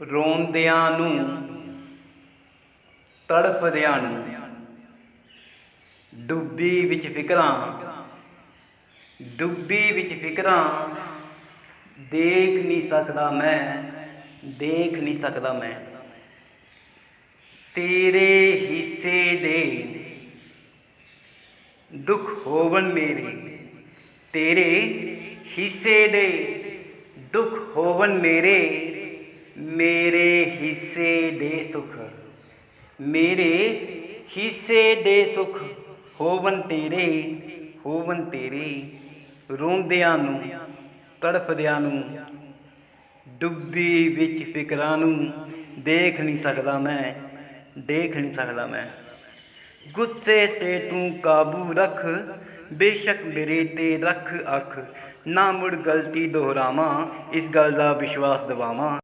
ਰੋਂਦਿਆਂ ਨੂੰ, ਤੜਫਦਿਆਂ ਨੂੰ, ਡੁੱਬੀ ਵਿੱਚ ਫਿਕਰਾਂ, ਡੁੱਬੀ ਵਿੱਚ ਫਿਕਰਾਂ, ਦੇਖ ਨਹੀਂ ਸਕਦਾ ਮੈਂ, ਦੇਖ ਨਹੀਂ ਸਕਦਾ ਮੈਂ। ਤੇਰੇ ਹਿੱਸੇ ਦੇ ਦੁੱਖ ਹੋਵਣ ਮੇਰੇ, ਤੇਰੇ ਹਿੱਸੇ ਦੇ ਦੁੱਖ ਹੋਵਣ ਮੇਰੇ ਮੇਰੇ ਹਿੱਸੇ ਦੇ ਸੁਖ, ਮੇਰੇ ਹਿੱਸੇ ਦੇ ਸੁਖ, ਹੋਵਨ ਤੇਰੇ ਹੋਵਨ ਤੇਰੇ, ਰੋਂਦਿਆਂ ਨੂੰ, ਤੜਫਦਿਆਂ ਨੂੰ, ਡੁੱਬੀ ਵਿੱਚ ਫਿਕਰਾਂ ਨੂੰ ਦੇਖ ਨਹੀਂ ਸਕਦਾ ਮੈਂ, ਦੇਖ ਨਹੀਂ ਸਕਦਾ ਮੈਂ। ਗੁੱਸੇ ਤੇ ਤੂੰ ਕਾਬੂ ਰੱਖ, ਬੇਸ਼ੱਕ ਮੇਰੇ ਤੇ ਰੱਖ ਅੱਖ, ਨਾ ਮੁੜ ਗਲਤੀ ਦੁਹਰਾਵਾਂ, ਇਸ ਗੱਲ ਦਾ ਵਿਸ਼ਵਾਸ ਦਿਵਾਵਾਂ।